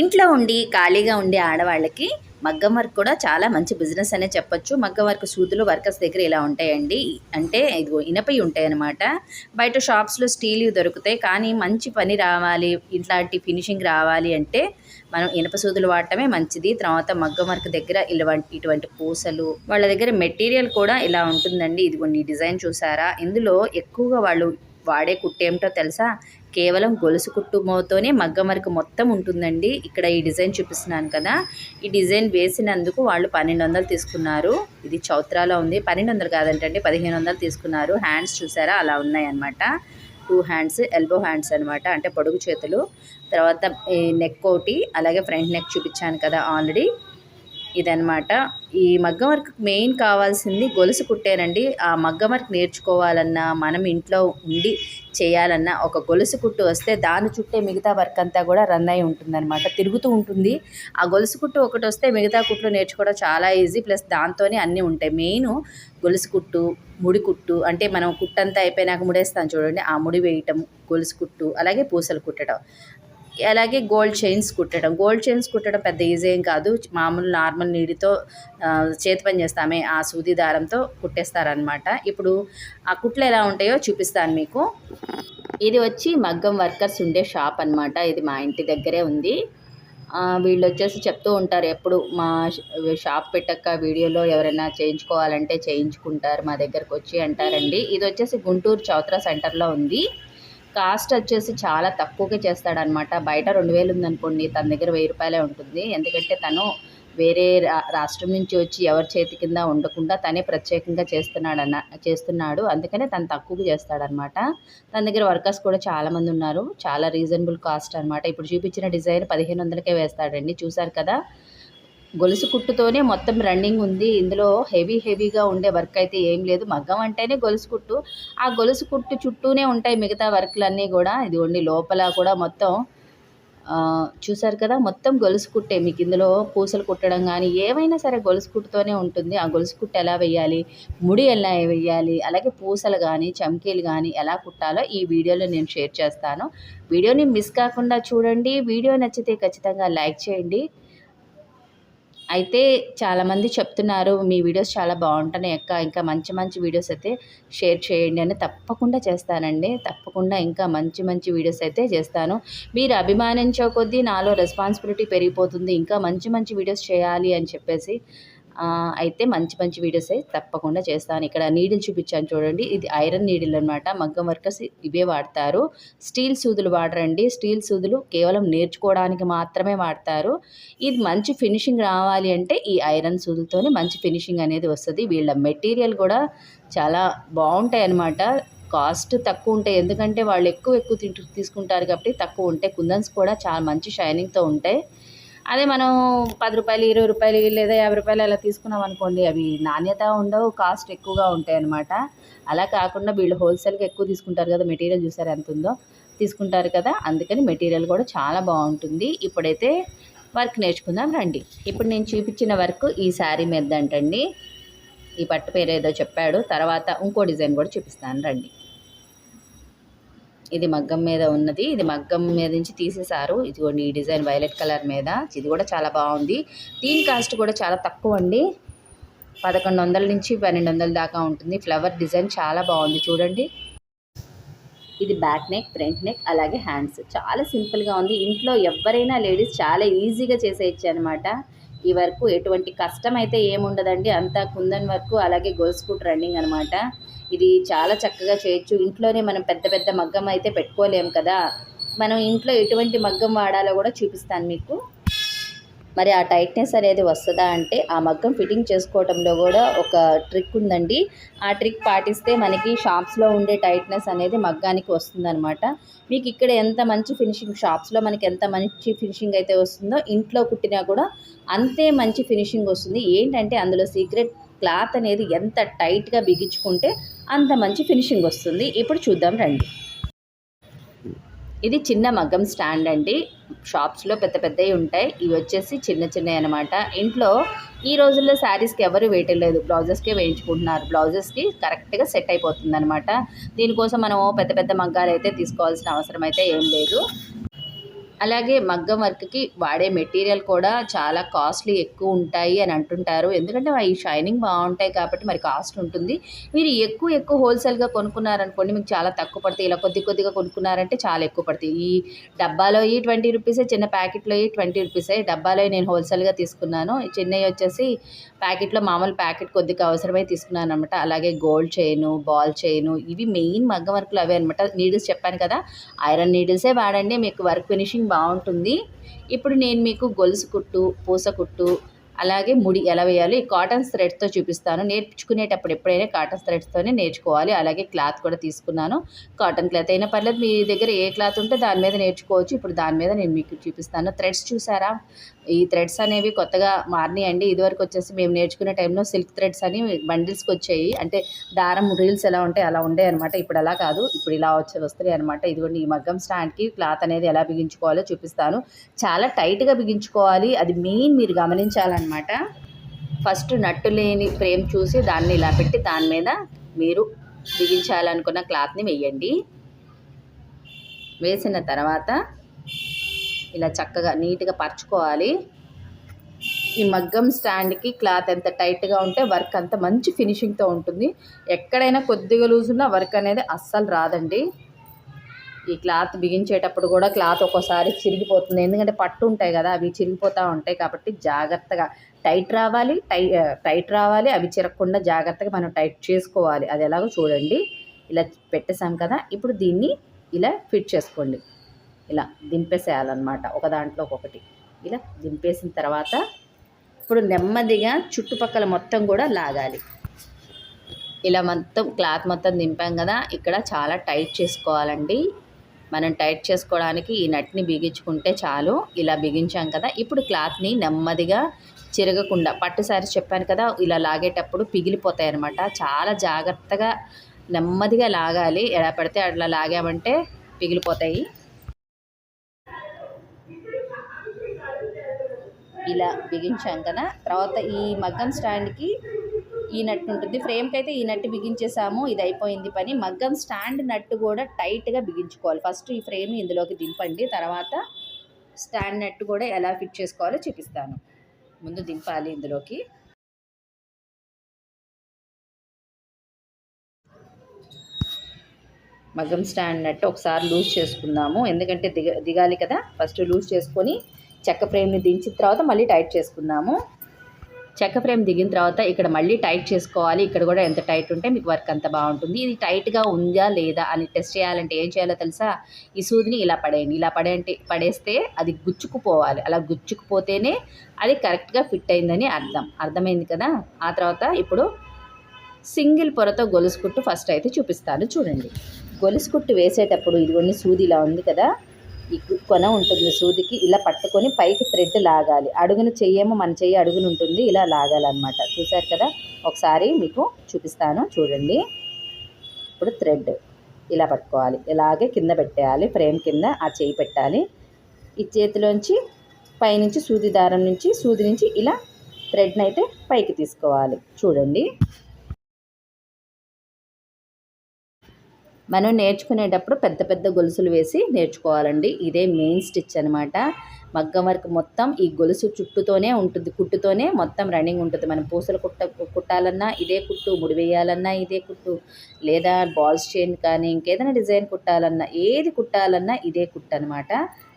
ఇంట్లో ఉండి ఖాళీగా ఉండే ఆడవాళ్ళకి మగ్గం వర్క్ కూడా చాలా మంచి బిజినెస్ అనే చెప్పొచ్చు. మగ్గం వర్క్ సూదులు వర్కర్స్ దగ్గర ఇలా ఉంటాయండి. అంటే ఇదిగో ఇనపై ఉంటాయి అనమాట బయట షాప్స్లో స్టీల్ దొరుకుతాయి. కానీ మంచి పని రావాలి ఇట్లాంటి ఫినిషింగ్ రావాలి అంటే మనం ఇనప సూదులు వాడటమే మంచిది. తర్వాత మగ్గం వర్క్ దగ్గర ఇలాంటి ఇటువంటి పూసలు వాళ్ళ దగ్గర మెటీరియల్ కూడా ఇలా ఉంటుందండి. ఇదిగోండి డిజైన్ చూసారా? ఇందులో ఎక్కువగా వాళ్ళు వాడే కుట్టు ఏమిటో తెలుసా? కేవలం గొలుసు కుట్టుమోతోనే మగ్గం వరకు మొత్తం ఉంటుందండి. ఇక్కడ ఈ డిజైన్ చూపిస్తున్నాను కదా. ఈ డిజైన్ వేసినందుకు వాళ్ళు పన్నెండు వందలు తీసుకున్నారు. ఇది చౌత్రాలో ఉంది. పన్నెండు వందలు కాదంటే పదిహేను వందలు తీసుకున్నారు. హ్యాండ్స్ చూసారా? అలా ఉన్నాయన్నమాట. టూ హ్యాండ్స్ ఎల్బో హ్యాండ్స్ అనమాట అంటే పొడుగు చేతులు. తర్వాత నెక్ ఒకటి అలాగే ఫ్రంట్ నెక్ చూపించాను కదా ఆల్రెడీ. ఇదనమాట ఈ మగ్గం వర్క్ మెయిన్ కావాల్సింది గొలుసు కుట్టేనండి. ఆ మగ్గం వర్క్ నేర్చుకోవాలన్నా మనం ఇంట్లో ఉండి చేయాలన్నా ఒక గొలుసు కుట్టు వస్తే దాని చుట్టే మిగతా వర్క్ అంతా కూడా రన్ అయి ఉంటుందన్నమాట. తిరుగుతూ ఉంటుంది. ఆ గొలుసు కుట్టు ఒకటి వస్తే మిగతా కుట్లు నేర్చుకోవడం చాలా ఈజీ. ప్లస్ దాంతోనే అన్నీ ఉంటాయి. మెయిన్ గొలుసు కుట్టు ముడి కుట్టు అంటే మనం కుట్టంతా అయిపోయినాక ముడేస్తాం చూడండి. ఆ ముడి వేయటం గొలుసు కుట్టు అలాగే పూసలు కుట్టడం. అలాగే గోల్డ్ చైన్స్ కుట్టడం. గోల్డ్ చైన్స్ కుట్టడం పెద్ద ఈజీ ఏం కాదు. మామూలు నార్మల్ నీడితో చేతి పని చేస్తామే ఆ సూది దారంతో కుట్టేస్తారనమాట ఇప్పుడు ఆ కుట్లు ఎలా ఉంటాయో చూపిస్తాను మీకు. ఇది వచ్చి మగ్గం వర్కర్స్ ఉండే షాప్ అనమాట ఇది మా ఇంటి దగ్గరే ఉంది. వీళ్ళు వచ్చేసి చెప్తూ ఉంటారు ఎప్పుడు మా షాప్ పెట్టక్క వీడియోలో ఎవరైనా చేయించుకోవాలంటే చేయించుకుంటారు మా దగ్గరకు వచ్చి అంటారండి. ఇది వచ్చేసి గుంటూరు చౌత్రా సెంటర్లో ఉంది. కాస్ట్ వచ్చేసి చాలా తక్కువగా చేస్తాడనమాట బయట రెండు వేలు ఉందనుకోండి తన దగ్గర వెయ్యి రూపాయలే ఉంటుంది. ఎందుకంటే తను వేరే రాష్ట్రం నుంచి వచ్చి ఎవరి చేతి కింద ఉండకుండా తనే ప్రత్యేకంగా చేస్తున్నాడన్న చేస్తున్నాడు. అందుకనే తను తక్కువగా చేస్తాడనమాట తన దగ్గర వర్కర్స్ కూడా చాలామంది ఉన్నారు. చాలా రీజనబుల్ కాస్ట్ అనమాట ఇప్పుడు చూపించిన డిజైన్ పదిహేను వందలకే వేస్తాడండి. చూసారు కదా? గొలుసు కుట్టుతోనే మొత్తం రన్నింగ్ ఉంది. ఇందులో హెవీ హెవీగా ఉండే వర్క్ అయితే ఏం లేదు. మగ్గం అంటేనే గొలుసు కుట్టు. ఆ గొలుసు కుట్టు చుట్టూనే ఉంటాయి మిగతా వర్క్లన్నీ కూడా. ఇది ఉండి లోపల కూడా మొత్తం చూసారు కదా? మొత్తం గొలుసు కుట్టే. మీకు ఇందులో పూసలు కుట్టడం కానీ ఏవైనా సరే గొలుసు కుట్టుతోనే ఉంటుంది. ఆ గొలుసు కుట్టు ఎలా వేయాలి? ముడి ఎలా వేయాలి? అలాగే పూసలు కానీ చమ్కీలు కానీ ఎలా కుట్టాలో ఈ వీడియోలో నేను షేర్ చేస్తాను. వీడియోని మిస్ కాకుండా చూడండి. వీడియో నచ్చితే ఖచ్చితంగా లైక్ చేయండి. అయితే చాలామంది చెప్తున్నారు మీ వీడియోస్ చాలా బాగుంటున్నాయి అక్క ఇంకా మంచి మంచి వీడియోస్ అయితే షేర్ చేయండి అని. తప్పకుండా చేస్తానండి. తప్పకుండా ఇంకా మంచి మంచి వీడియోస్ అయితే చేస్తాను. మీరు అభిమానించే కొద్దీ నాలో రెస్పాన్సిబిలిటీ పెరిగిపోతుంది. ఇంకా మంచి మంచి వీడియోస్ చేయాలి అని చెప్పేసి అయితే మంచి మంచి వీడియోస్ అయితే తప్పకుండా చేస్తాను. ఇక్కడ నీడిల్ చూపించాను చూడండి. ఇది ఐరన్ నీడిల్ అనమాట మగ్గం వర్కర్స్ ఇవే వాడతారు. స్టీల్ సూదులు వాడరండి. స్టీల్ సూదులు కేవలం నేర్చుకోవడానికి మాత్రమే వాడతారు. ఇది మంచి ఫినిషింగ్ రావాలి అంటే ఈ ఐరన్ సూదులతోనే మంచి ఫినిషింగ్ అనేది వస్తుంది. వీళ్ళ మెటీరియల్ కూడా చాలా బాగుంటాయి అన్నమాట. కాస్ట్ తక్కువ ఉంటాయి. ఎందుకంటే వాళ్ళు ఎక్కువ ఎక్కువ తింటూ తీసుకుంటారు కాబట్టి తక్కువ ఉంటాయి కుందన్స్ కూడా చాలా మంచి షైనింగ్తో ఉంటాయి. అదే మనం పది రూపాయలు ఇరవై రూపాయలు లేదా యాభై రూపాయలు అలా తీసుకున్నాం అనుకోండి అవి నాణ్యత ఉండవు కాస్ట్ ఎక్కువగా ఉంటాయి అనమాట అలా కాకుండా వీళ్ళు హోల్సేల్గా ఎక్కువ తీసుకుంటారు కదా మెటీరియల్ చూసారు ఎంత ఉందో? తీసుకుంటారు కదా అందుకని మెటీరియల్ కూడా చాలా బాగుంటుంది. ఇప్పుడైతే వర్క్ నేర్చుకుందాం రండి. ఇప్పుడు నేను చూపించిన వర్క్ ఈ శారీ మీద అంటండి ఈ పట్టు పేరు ఏదో చెప్పాడు తర్వాత ఇంకో డిజైన్ కూడా చూపిస్తాను రండి. ఇది మగ్గం మీద ఉన్నది. ఇది మగ్గం మీద నుంచి తీసేశారు. ఇదిగోండి ఈ డిజైన్ వైలెట్ కలర్ మీద. ఇది కూడా చాలా బాగుంది. దీని కాస్ట్ కూడా చాలా తక్కువ అండి. పదకొండు వందల నుంచి పన్నెండు వందల దాకా ఉంటుంది. ఫ్లవర్ డిజైన్ చాలా బాగుంది. చూడండి. ఇది బ్యాక్ నెక్ ఫ్రంట్ నెక్ అలాగే హ్యాండ్స్. చాలా సింపుల్గా ఉంది. ఇంట్లో ఎవరైనా లేడీస్ చాలా ఈజీగా చేసేయచ్చు అనమాట ఈ వరకు ఎటువంటి కష్టం అయితే ఏముండదండి. అంతా కుందన్ వర్క్ అలాగే గోల్స్కూట్ రన్నింగ్ అనమాట ఇది చాలా చక్కగా చేయొచ్చు. ఇంట్లోనే మనం పెద్ద పెద్ద మగ్గం అయితే పెట్టుకోలేము కదా. మనం ఇంట్లో ఎటువంటి మగ్గం వాడాలో కూడా చూపిస్తాను మీకు. మరి ఆ టైట్నెస్ అనేది వస్తుందా అంటే ఆ మగ్గం ఫిట్టింగ్ చేసుకోవడంలో కూడా ఒక ట్రిక్ ఉందండి. ఆ ట్రిక్ పాటిస్తే మనకి షాప్స్లో ఉండే టైట్నెస్ అనేది మగ్గానికి వస్తుందన్నమాట. మీకు ఇక్కడ ఎంత మంచి ఫినిషింగ్ షాప్స్లో మనకి ఎంత మంచి ఫినిషింగ్ అయితే వస్తుందో ఇంట్లో కుట్టినా కూడా అంతే మంచి ఫినిషింగ్ వస్తుంది. ఏంటంటే అందులో సీక్రెట్ క్లాత్ అనేది ఎంత టైట్గా బిగించుకుంటే అంత మంచి ఫినిషింగ్ వస్తుంది. ఇప్పుడు చూద్దాం రండి. ఇది చిన్న మగ్గం స్టాండ్ అండి. షాప్స్లో పెద్ద పెద్దవి ఉంటాయి. ఇవి వచ్చేసి చిన్న చిన్నవి అనమాట ఇంట్లో ఈ రోజుల్లో శారీస్కి ఎవరు వేయట్లేదు బ్లౌజెస్కే వేయించుకుంటున్నారు. బ్లౌజెస్కి కరెక్ట్గా సెట్ అయిపోతుంది అనమాట దీనికోసం మనం పెద్ద పెద్ద మగ్గాలు అయితే తీసుకోవాల్సిన అవసరం అయితే ఏం లేదు. అలాగే మగ్గం వర్క్కి వాడే మెటీరియల్ కూడా చాలా కాస్ట్లీ ఎక్కువ ఉంటాయి అని అంటుంటారు. ఎందుకంటే అవి షైనింగ్ బాగుంటాయి కాబట్టి మరి కాస్ట్ ఉంటుంది. మీరు ఎక్కువ ఎక్కువ హోల్సేల్గా కొనుక్కున్నారనుకోండి మీకు చాలా తక్కువ పడతాయి. ఇలా కొద్ది కొద్దిగా కొనుక్కున్నారంటే చాలా ఎక్కువ పడతాయి. ఈ డబ్బాలో ఈ ట్వంటీ రూపీసే చిన్న ప్యాకెట్లో ఈ ట్వంటీ రూపీసే. డబ్బాలో నేను హోల్సేల్గా తీసుకున్నాను. చెన్నై వచ్చేసి ప్యాకెట్లో మామూలు ప్యాకెట్ కొద్దిగా అవసరమై తీసుకున్నాను అనమాట అలాగే గోల్డ్ చైను బాల్ చైను ఇవి మెయిన్ మగ్గం వర్క్లు అవే అనమాట నీడిల్స్ చెప్పాను కదా ఐరన్ నీడిల్సే వాడండి. మీకు వర్క్ ఫినిషింగ్ బాగుంటుంది. ఇప్పుడు నేను మీకు గొలుసు కుట్టు పూస కుట్టు అలాగే ముడి ఎలా వేయాలి కాటన్ థ్రెడ్తో చూపిస్తాను. నేర్చుకునేటప్పుడు ఎప్పుడైనా కాటన్ థ్రెడ్స్తోనే నేర్చుకోవాలి. అలాగే క్లాత్ కూడా తీసుకున్నాను. కాటన్ క్లాత్ అయినా పర్లేదు మీ దగ్గర ఏ క్లాత్ ఉంటే దాని మీద నేర్చుకోవచ్చు. ఇప్పుడు దాని మీద నేను మీకు చూపిస్తాను. థ్రెడ్స్ చూసారా? ఈ థ్రెడ్స్ అనేవి కొత్తగా మారినాయండి. ఇదివరకు వచ్చేసి మేము నేర్చుకునే టైంలో సిల్క్ థ్రెడ్స్ అని బండిల్స్కి వచ్చాయి. అంటే దారం రీల్స్ ఎలా ఉంటాయి అలా ఉండే అనమాట ఇప్పుడు అలా కాదు. ఇప్పుడు ఇలా వచ్చే వస్తున్నాయి అనమాట ఇదిగోండి ఈ మగ్గం స్టాండ్కి క్లాత్ అనేది ఎలా బిగించుకోవాలో చూపిస్తాను. చాలా టైట్గా బిగించుకోవాలి. అది మెయిన్ మీరు గమనించాలన్నమాట. ఫస్ట్ నట్టు లేని ఫ్రేమ్ చూసి దాన్ని ఇలా పెట్టి దాని మీద మీరు బిగించాలనుకున్న క్లాత్ని వేయండి. వేసిన తర్వాత ఇలా చక్కగా నీట్గా పరచుకోవాలి. ఈ మగ్గం స్టాండ్కి క్లాత్ ఎంత టైట్గా ఉంటే వర్క్ అంత మంచి ఫినిషింగ్తో ఉంటుంది. ఎక్కడైనా కొద్దిగా లూజ్ ఉన్నా వర్క్ అనేది అస్సలు రాదండి. ఈ క్లాత్ బిగించేటప్పుడు కూడా క్లాత్ ఒక్కోసారి చిరిగిపోతుంది. ఎందుకంటే పట్టు ఉంటాయి కదా అవి చిరిగిపోతూ ఉంటాయి కాబట్టి జాగ్రత్తగా టైట్ రావాలి టై టైట్ రావాలి అవి చిరగకుండా జాగ్రత్తగా మనం టైట్ చేసుకోవాలి. అది ఎలాగో చూడండి. ఇలా పెట్టేసాం కదా ఇప్పుడు దీన్ని ఇలా ఫిట్ చేసుకోండి. ఇలా దింపేసేయాలన్నమాట ఒక దాంట్లో ఒకటి ఇలా దింపేసిన తర్వాత ఇప్పుడు నెమ్మదిగా చుట్టుపక్కల మొత్తం కూడా లాగాలి. ఇలా మొత్తం క్లాత్ మొత్తం దింపాం కదా ఇక్కడ చాలా టైట్ చేసుకోవాలండి. మనం టైట్ చేసుకోవడానికి ఈ నట్ని బిగించుకుంటే చాలు. ఇలా బిగించాం కదా. ఇప్పుడు క్లాత్ని నెమ్మదిగా చిరగకుండా పట్టు సారీస్ చెప్పాను కదా ఇలా లాగేటప్పుడు పిగిలిపోతాయి అనమాట చాలా జాగ్రత్తగా నెమ్మదిగా లాగాలి. ఎలా పడితే అట్లా లాగామంటే పిగిలిపోతాయి. ఇలా బిగించాం కదా. తర్వాత ఈ మగ్గం స్టాండ్కి ఈ నట్టు ఉంటుంది. ఫ్రేమ్కి అయితే ఈ నట్టు బిగించేసాము. ఇది అయిపోయింది పని. మగ్గం స్టాండ్ నట్టు కూడా టైట్గా బిగించుకోవాలి. ఫస్ట్ ఈ ఫ్రేమ్ ఇందులోకి దింపండి. తర్వాత స్టాండ్ నట్టు కూడా ఎలా ఫిట్ చేసుకోవాలో చూపిస్తాను. ముందు దింపాలి ఇందులోకి. మగ్గం స్టాండ్ నట్టు ఒకసారి లూజ్ చేసుకుందాము. ఎందుకంటే దిగ దిగాలి కదా. ఫస్ట్ లూజ్ చేసుకొని చెక్క ఫ్రేమ్ని దించిన తర్వాత మళ్ళీ టైట్ చేసుకుందాము. చెక్క ఫ్రేమ్ దిగిన తర్వాత ఇక్కడ మళ్ళీ టైట్ చేసుకోవాలి. ఇక్కడ కూడా ఎంత టైట్ ఉంటే మీకు వర్క్ అంత బాగుంటుంది. ఇది టైట్గా ఉందా లేదా అని టెస్ట్ చేయాలంటే ఏం చేయాలో తెలుసా? ఈ సూదిని ఇలా పడేయండి. ఇలా పడేంటి పడేస్తే అది గుచ్చుకుపోవాలి. అలా గుచ్చుకుపోతేనే అది కరెక్ట్గా ఫిట్ అయిందని అర్థం. అర్థమైంది కదా? ఆ తర్వాత ఇప్పుడు సింగిల్ పొరతో గొలుసుకుట్టు ఫస్ట్ అయితే చూపిస్తాను. చూడండి. గొలుసుకుట్టు వేసేటప్పుడు ఇదిగోండి సూది ఇలా ఉంది కదా? కొన ఉంటుంది సూదికి ఇలా పట్టుకొని పైకి థ్రెడ్ లాగాలి. అడుగున చెయ్యేమో మన చెయ్యి అడుగున ఉంటుంది ఇలా లాగాలన్నమాట. చూసారు కదా? ఒకసారి మీకు చూపిస్తాను చూడండి. ఇప్పుడు థ్రెడ్ ఇలా పట్టుకోవాలి. ఇలాగే కింద పెట్టేయాలి ఫ్రేమ్ కింద ఆ చేయి పెట్టాలి. ఈ చేతిలోంచి పైనుంచి సూది దారం నుంచి సూది నుంచి ఇలా థ్రెడ్ని అయితే పైకి తీసుకోవాలి. చూడండి. మనం నేర్చుకునేటప్పుడు పెద్ద పెద్ద గొలుసులు వేసి నేర్చుకోవాలండి. ఇదే మెయిన్ స్టిచ్ అనమాట మగ్గం వర్క్ మొత్తం ఈ గొలుసు చుట్టుతోనే ఉంటుంది కుట్టుతోనే మొత్తం రన్నింగ్ ఉంటుంది. మనం పూసలు కుట్ట కుట్టాలన్నా ఇదే కుట్టు ముడి వేయాలన్నా ఇదే కుట్టు లేదా బాల్స్ చైన్ కానీ ఇంకేదైనా డిజైన్ కుట్టాలన్నా ఏది కుట్టాలన్నా ఇదే కుట్టు అనమాట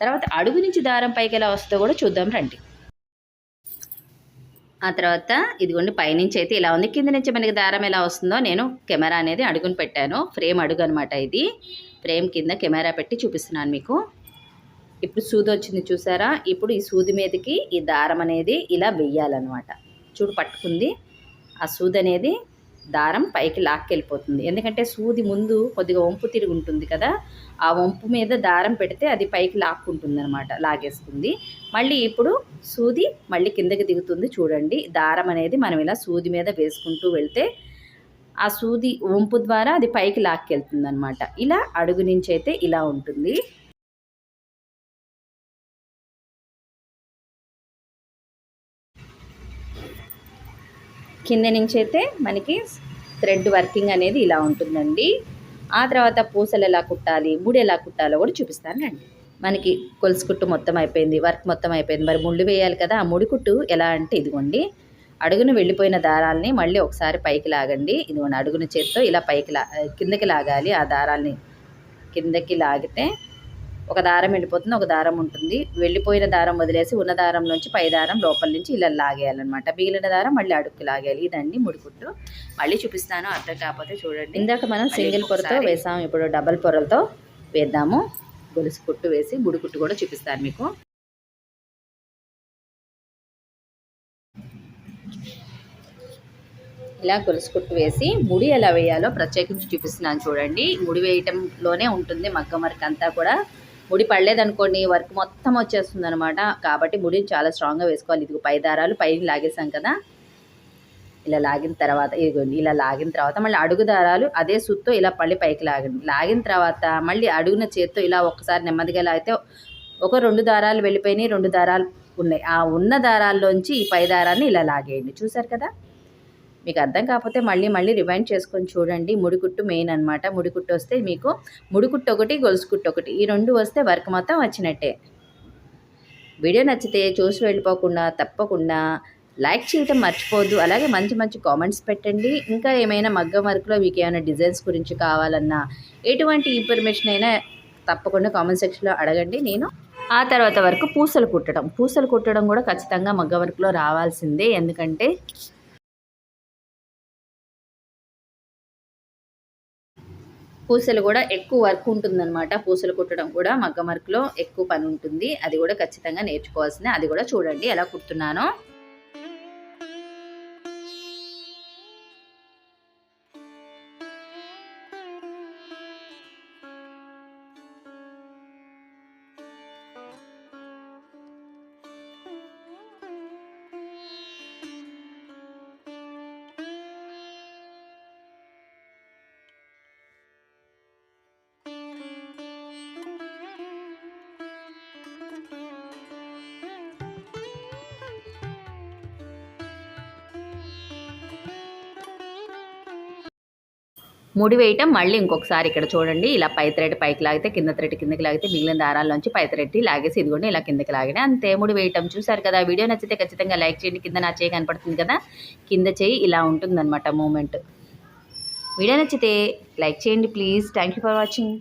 తర్వాత అడుగు నుంచి దారం పైకి ఎలా వస్తుందో కూడా చూద్దాం రండి. ఆ తర్వాత ఇదిగోండి పైనుంచి అయితే ఇలా ఉంది. కింద నుంచి మనకి దారం ఎలా వస్తుందో నేను కెమెరా అనేది అడుగుని పెట్టాను. ఫ్రేమ్ అడుగు అనమాట ఇది. ఫ్రేమ్ కింద కెమెరా పెట్టి చూపిస్తున్నాను మీకు. ఇప్పుడు సూది వచ్చింది చూసారా? ఇప్పుడు ఈ సూది మీదకి ఈ దారం అనేది ఇలా వెయ్యాలన్నమాట. చూడు పట్టుకుంది. ఆ సూది అనేది దారం పైకి లాక్కెళ్ళిపోతుంది. ఎందుకంటే సూది ముందు కొద్దిగా వంపు తిరిగి ఉంటుంది కదా ఆ వంపు మీద దారం పెడితే అది పైకి లాక్కుంటుంది అనమాట లాగేస్తుంది. మళ్ళీ ఇప్పుడు సూది మళ్ళీ కిందకి దిగుతుంది చూడండి. దారం అనేది మనం ఇలా సూది మీద వేసుకుంటూ వెళ్తే ఆ సూది వంపు ద్వారా అది పైకి లాక్కెళ్తుంది అనమాట ఇలా అడుగు నుంచి అయితే ఇలా ఉంటుంది. కింద నుంచి అయితే మనకి థ్రెడ్ వర్కింగ్ అనేది ఇలా ఉంటుందండి. ఆ తర్వాత పూసలు ఎలా కుట్టాలి ముడి ఎలా కుట్టాలో కూడా చూపిస్తాను రండి. మనకి కొలుసు కుట్టు మొత్తం అయిపోయింది వర్క్ మొత్తం అయిపోయింది. మరి ముళ్ళు వేయాలి కదా ఆ ముడి కుట్టు ఎలా అంటే ఇదిగోండి. అడుగున వెళ్ళిపోయిన దారాల్ని మళ్ళీ ఒకసారి పైకి లాగండి. ఇదిగోండి అడుగున చేత్తో ఇలా పైకి లా కిందకి లాగాలి. ఆ దారాల్ని కిందకి లాగితే ఒక దారం వెళ్ళిపోతుంది ఒక దారం ఉంటుంది. వెళ్ళిపోయిన దారం వదిలేసి ఉన్న దారం నుంచి పై దారం లోపల నుంచి ఇలా లాగేయాలన్నమాట. మిగిలిన దారం మళ్ళీ అడుగుకి లాగేయాలి. ఇదండి ముడికుట్టు మళ్ళీ చూపిస్తాను అర్థం కాకపోతే చూడండి. ఇందాక మనం సింగిల్ పొరతో వేసాము ఇప్పుడు డబల్ పొరలతో వేద్దాము. గొలుసు కుట్టు వేసి ముడికుట్టు కూడా చూపిస్తాను మీకు. ఇలా గొలుసు కుట్టు వేసి ముడి ఎలా వేయాలో ప్రత్యేకించి చూపిస్తున్నాను చూడండి. ముడి వేయటంలోనే ఉంటుంది మగ్గం వర్క్ అంతా కూడా. ముడి పడలేదనుకోండి వర్క్ మొత్తం వచ్చేస్తుంది అనమాట కాబట్టి ముడిని చాలా స్ట్రాంగ్గా వేసుకోవాలి. ఇదిగో పై దారాలు పైన లాగేసాం కదా. ఇలా లాగిన తర్వాత ఇదిగోండి ఇలా లాగిన తర్వాత మళ్ళీ అడుగు దారాలు అదే సుత్తో ఇలా పళ్ళి పైకి లాగండి. లాగిన తర్వాత మళ్ళీ అడుగున చేత్తో ఇలా ఒకసారి నెమ్మదిగా లాగితే ఒక రెండు దారాలు వెళ్ళిపోయినాయి రెండు దారాలు ఉన్నాయి. ఆ ఉన్న దారాల్లోంచి ఈ పై దారాన్ని ఇలా లాగేయండి. చూసారు కదా? మీకు అర్థం కాకపోతే మళ్ళీ మళ్ళీ రివైండ్ చేసుకొని చూడండి. ముడికుట్టు మెయిన్ అనమాట ముడికుట్టు వస్తే మీకు ముడికుట్టు ఒకటి గొలుసుకుట్టు ఒకటి. ఈ రెండు వస్తే వర్క్ మొత్తం వచ్చినట్టే. వీడియో నచ్చితే చూసి వెళ్ళిపోకుండా తప్పకుండా లైక్ చేయటం మర్చిపోవద్దు. అలాగే మంచి మంచి కామెంట్స్ పెట్టండి. ఇంకా ఏమైనా మగ్గం వర్క్లో మీకు ఏమైనా డిజైన్స్ గురించి కావాలన్నా ఎటువంటి ఇన్ఫర్మేషన్ అయినా తప్పకుండా కామెంట్ సెక్షన్లో అడగండి. నేను ఆ తర్వాత వరకు పూసలు కుట్టడం. పూసలు కుట్టడం కూడా ఖచ్చితంగా మగ్గ వర్క్లో రావాల్సిందే. ఎందుకంటే పూసలు కూడా ఎక్కువ వర్క్ ఉంటుందన్నమాట. పూసలు కుట్టడం కూడా మగ్గ వర్క్లో ఎక్కువ పని ఉంటుంది. అది కూడా ఖచ్చితంగా నేర్చుకోవాల్సిందే. అది కూడా చూడండి ఎలా కుడుతున్నానో. ముడి వేయటం మళ్ళీ ఇంకొకసారి ఇక్కడ చూడండి ఇలా పై థ్రెడ్ పైకి లాగితే కింద థ్రెడ్ కిందకి లాగితే మిగిలిన దారాల్లోంచి పై థ్రెడ్ లాగేసి ఇదిగోండి ఇలా కిందకి లాగిన అంతే ముడి వేయటం చూసారు కదా వీడియో నచ్చితే ఖచ్చితంగా లైక్ చేయండి కింద నా చేయి కనపడుతుంది కదా కింద చేయి ఇలా ఉంటుందన్నమాట మూమెంట్. వీడియో నచ్చితే లైక్ చేయండి please. Thank you for watching.